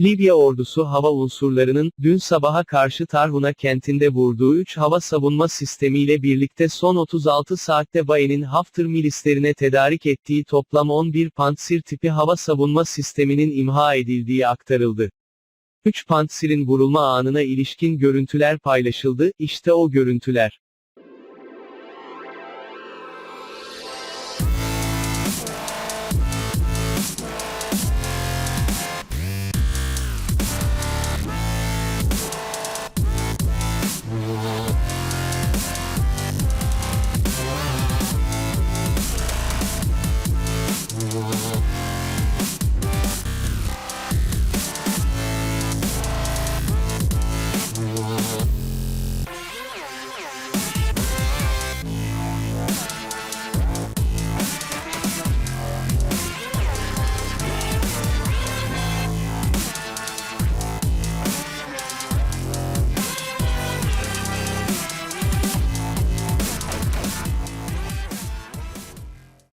Libya ordusu hava unsurlarının, dün sabaha karşı Tarhuna kentinde vurduğu 3 hava savunma sistemiyle birlikte son 36 saatte Baye'nin Hafter milislerine tedarik ettiği toplam 11 Pantsir tipi hava savunma sisteminin imha edildiği aktarıldı. 3 Pantsir'in vurulma anına ilişkin görüntüler paylaşıldı, işte o görüntüler.